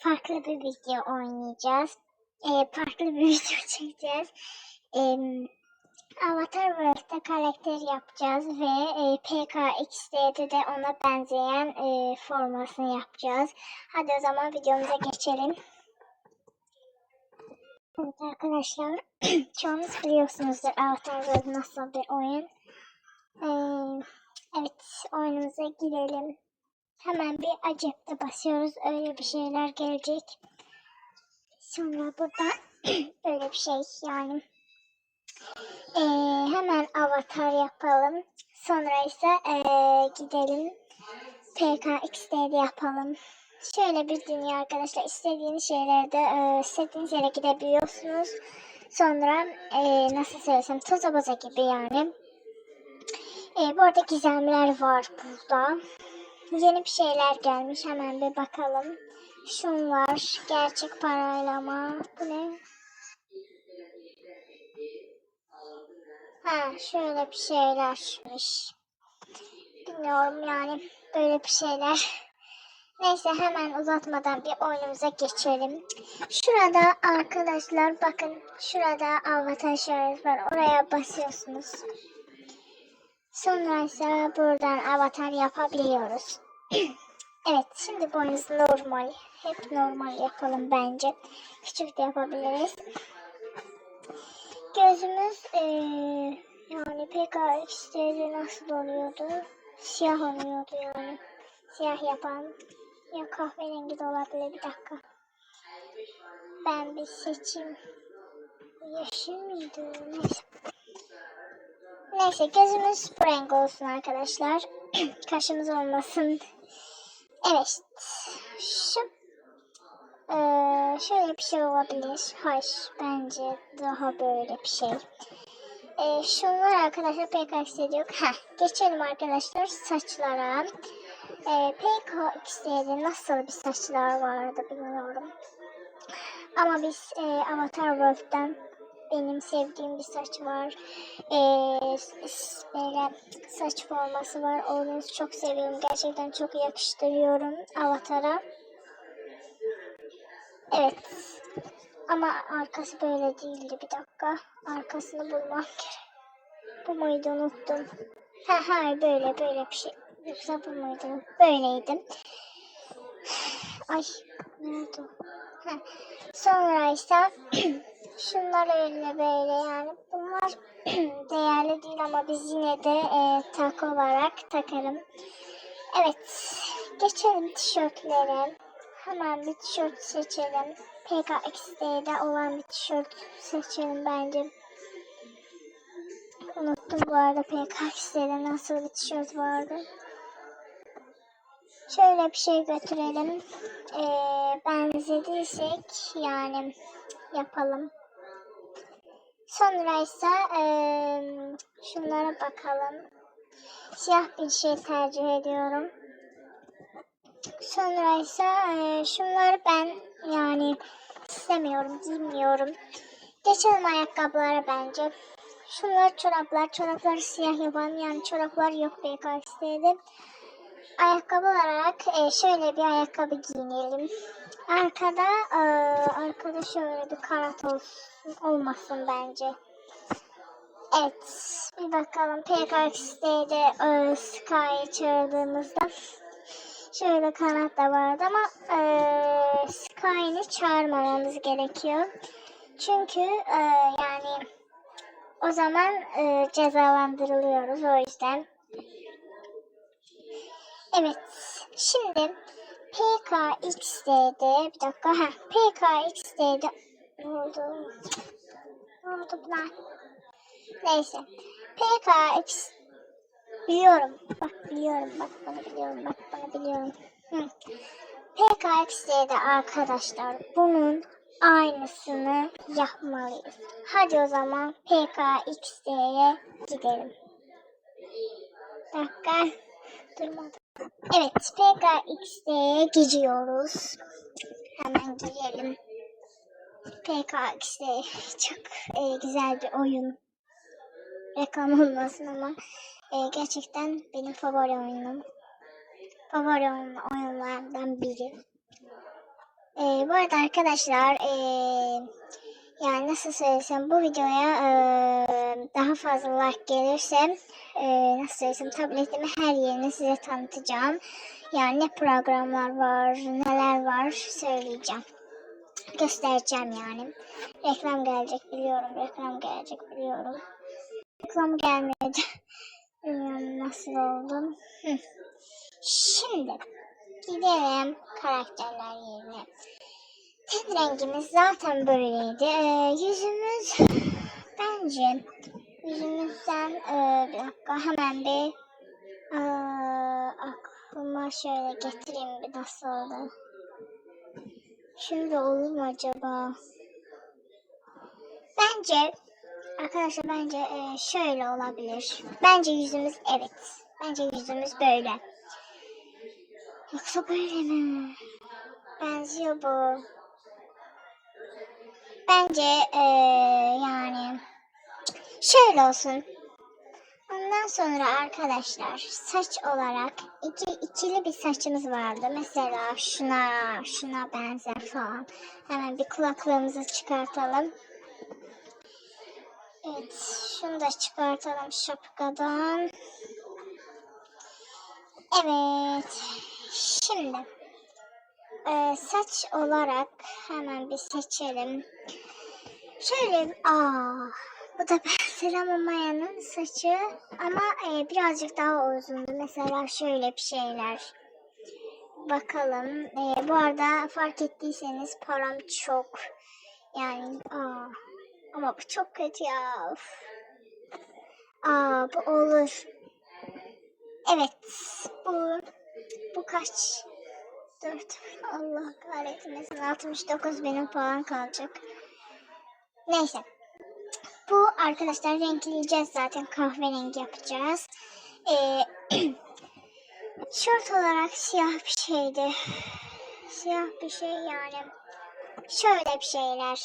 farklı bir video oynayacağız. E, farklı bir video çekeceğiz. E, Avatar World'da karakter yapacağız ve e, PKXD'de de ona benzeyen e, formasını yapacağız. Hadi o zaman videomuza geçelim. Evet arkadaşlar, çoğunuz biliyorsunuzdur Avatar World nasıl bir oyun. Ee, evet, oyunumuza girelim. Hemen bir acepte basıyoruz. Öyle bir şeyler gelecek. Sonra burada öyle bir şey yani. Ee, hemen avatar yapalım. Sonra ise ee, gidelim PKXD'de yapalım. Şöyle bir dünya arkadaşlar. İstediğiniz şeylerde ee, istediğiniz yere gidebiliyorsunuz. Sonra ee, nasıl söylesem toza boza gibi yani. Ee, bu arada gizemler var burada. Yeni bir şeyler gelmiş. Hemen bir bakalım. Şunlar gerçek parayla ama bu ne? Ha şöyle bir şeylermiş. Bilmiyorum yani böyle bir şeyler. Neyse hemen uzatmadan bir oyunumuza geçelim. Şurada arkadaşlar bakın şurada avatar işareti var. Oraya basıyorsunuz. Sonra ise buradan avatar yapabiliyoruz. evet şimdi boyunuz normal. Hep normal yapalım bence. Küçük de yapabiliriz. Gözümüz eee, yani PKX'de nasıl oluyordu? Siyah oluyordu yani. Siyah yapan. Ya kahverengi de olabilir bir dakika. Ben bir seçeyim. Yeşil miydi? Neyse. Neyse gözümüz renk olsun arkadaşlar. Kaşımız olmasın. Evet. Şu eee, şöyle bir şey olabilir. Hayır. Bence daha böyle bir şey. Eee şunlar arkadaşlar PKX'de yok. Geçelim arkadaşlar saçlara. Eee PKX'de nasıl bir saçlar vardı bilmiyorum. Ama biz eee, Avatar World'den benim sevdiğim bir saç var. Ee, böyle saç forması var. Onu çok seviyorum. Gerçekten çok yakıştırıyorum Avatar'a. Evet. Ama arkası böyle değildi. Bir dakika. Arkasını bulmam gerek. Bu muydu unuttum. Ha ha böyle böyle bir şey. Yoksa bu muydu? Böyleydi. Ay ne oldu? Sonra ise şunlar öyle böyle yani bunlar değerli değil ama biz yine de e, tak olarak takarım. Evet geçelim tişörtlere. Hemen bir tişört seçelim. PKXD'de olan bir tişört seçelim bence. Unuttum bu arada PKXD'de nasıl bir tişört vardı. Şöyle bir şey götürelim. Ee, benzediysek yani yapalım. Sonra ise eee, şunlara bakalım. Siyah bir şey tercih ediyorum. Sonra ise eee, şunları ben yani istemiyorum, giymiyorum. Geçelim ayakkabılara bence. Şunlar çoraplar, çorapları siyah yapan yani çoraplar yok BKX'de. Ayakkabı olarak e, şöyle bir ayakkabı giyinelim. Arkada e, arkada şöyle bir karat olsun, olmasın bence. Evet. Bir bakalım PKX'de e, Sky'ı çağırdığımızda şöyle kanat da vardı ama e, Sky'ını çağırmamamız gerekiyor. Çünkü e, yani o zaman e, cezalandırılıyoruz o yüzden. Evet. Şimdi PKXD'de bir dakika ha PKXD'de oldu? Ne oldu buna? Neyse. PKX biliyorum. Bak biliyorum. Bak bunu biliyorum. Bak bunu biliyorum. Hı. PKXD'de arkadaşlar bunun aynısını yapmalıyız. Hadi o zaman PKXD'ye gidelim. Dakika. Evet, PKX'de gidiyoruz. Hemen girelim. PKX'de çok e, güzel bir oyun. Reklam olmasın ama e, gerçekten benim favori oyunum. Favori oyun, oyunlardan biri. Ee, bu arada arkadaşlar ee, yani nasıl söylesem bu videoya ee, daha fazla like gelirse ee, nasıl söylesem tabletimi her yerini size tanıtacağım. Yani ne programlar var, neler var söyleyeceğim. Göstereceğim yani. Reklam gelecek biliyorum, reklam gelecek biliyorum. Reklam gelmedi. Bilmiyorum nasıl oldum. Hı. Şimdi gidelim karakterler yerine. Ten rengimiz zaten böyleydi. Ee, yüzümüz bence yüzümüzden ee, bir dakika hemen bir ee, aklıma şöyle getireyim bir nasıl oldu. Şimdi olur mu acaba? Bence arkadaşlar bence ee, şöyle olabilir. Bence yüzümüz evet. Bence yüzümüz böyle. Yoksa böyle mi? Benziyor bu. Bence eee, yani şöyle olsun. Ondan sonra arkadaşlar saç olarak iki, ikili bir saçımız vardı. Mesela şuna şuna benzer falan. Hemen bir kulaklığımızı çıkartalım. Evet şunu da çıkartalım şapkadan. Evet. Şimdi e, saç olarak hemen bir seçelim. Şöyle aa bu da Selam Maya'nın saçı ama e, birazcık daha uzundu. Mesela şöyle bir şeyler. Bakalım. E, bu arada fark ettiyseniz param çok. Yani aa ama bu çok kötü ya. Of. Aa bu olur. Evet. Bu bu kaç? 4. Allah kahretmesin. 69 benim falan kalacak. Neyse. Bu arkadaşlar renkleyeceğiz zaten. Kahverengi yapacağız. Ee, şort olarak siyah bir şeydi. Siyah bir şey yani. Şöyle bir şeyler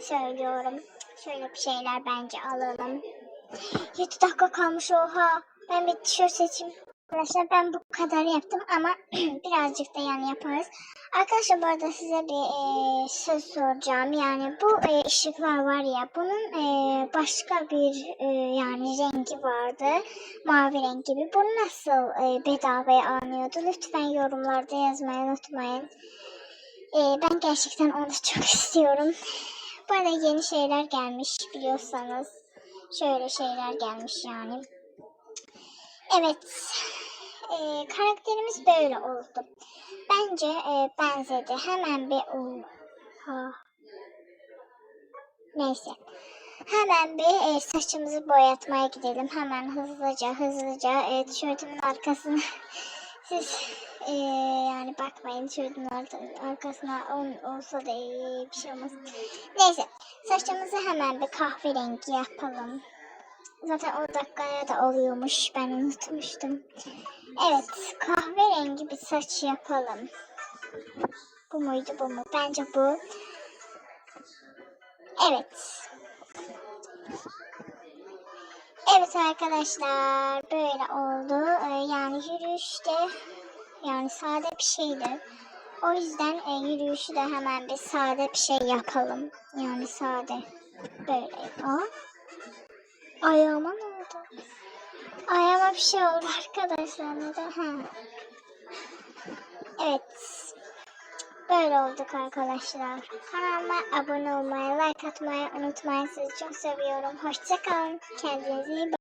söylüyorum. Şöyle bir şeyler bence alalım. 7 dakika kalmış oha. Ben bir tişört seçeyim. Arkadaşlar ben bu kadar yaptım ama birazcık da yani yaparız. Arkadaşlar bu arada size bir e, söz soracağım. Yani bu e, ışıklar var ya bunun e, başka bir e, yani rengi vardı. Mavi renk gibi. Bunu nasıl e, bedavaya alınıyordu? Lütfen yorumlarda yazmayı unutmayın. E, ben gerçekten onu çok istiyorum. Bu arada yeni şeyler gelmiş biliyorsanız. Şöyle şeyler gelmiş yani. Evet. Ee, karakterimiz böyle oldu. Bence e, benzedi. Hemen bir Oha. Neyse. Hemen bir e, saçımızı boyatmaya gidelim. Hemen hızlıca hızlıca e, tişörtümün arkasına siz e, yani bakmayın tişörtümün ar- arkasına on, olsa da e, bir şey olmaz. Neyse saçımızı hemen bir kahverengi yapalım. Zaten 10 dakikaya da oluyormuş. Ben unutmuştum. Evet. Kahverengi bir saç yapalım. Bu muydu bu mu? Bence bu. Evet. Evet arkadaşlar. Böyle oldu. Ee, yani yürüyüşte yani sade bir şeydi. O yüzden e, yürüyüşü de hemen bir sade bir şey yapalım. Yani sade. Böyle. Aa. Ayağıma ne? Ayağıma bir şey oldu arkadaşlar. Neden? Evet. Böyle olduk arkadaşlar. Kanalıma abone olmayı, like atmayı unutmayın. Sizi çok seviyorum. Hoşçakalın. Kendinize iyi bakın.